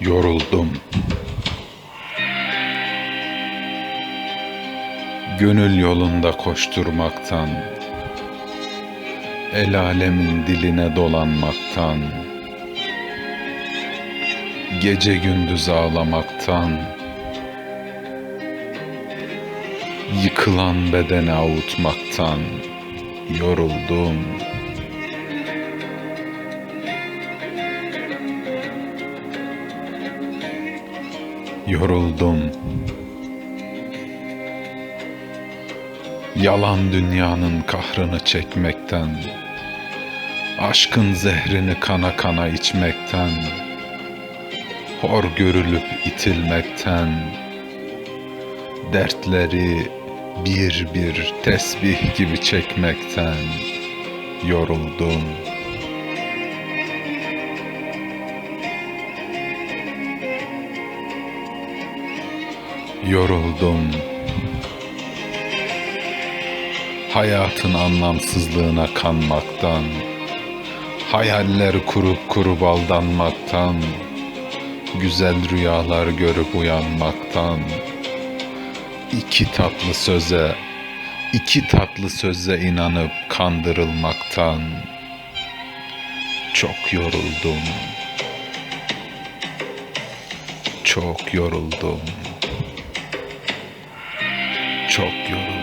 Yoruldum. Gönül yolunda koşturmaktan, el alemin diline dolanmaktan, gece gündüz ağlamaktan, yıkılan bedeni avutmaktan yoruldum. Yoruldum. Yalan dünyanın kahrını çekmekten, aşkın zehrini kana kana içmekten, hor görülüp itilmekten, dertleri bir bir tesbih gibi çekmekten yoruldum. Yoruldum. Hayatın anlamsızlığına kanmaktan, hayaller kurup kurup aldanmaktan, güzel rüyalar görüp uyanmaktan, iki tatlı söze, iki tatlı söze inanıp kandırılmaktan çok yoruldum. Çok yoruldum. Çok yoruldum.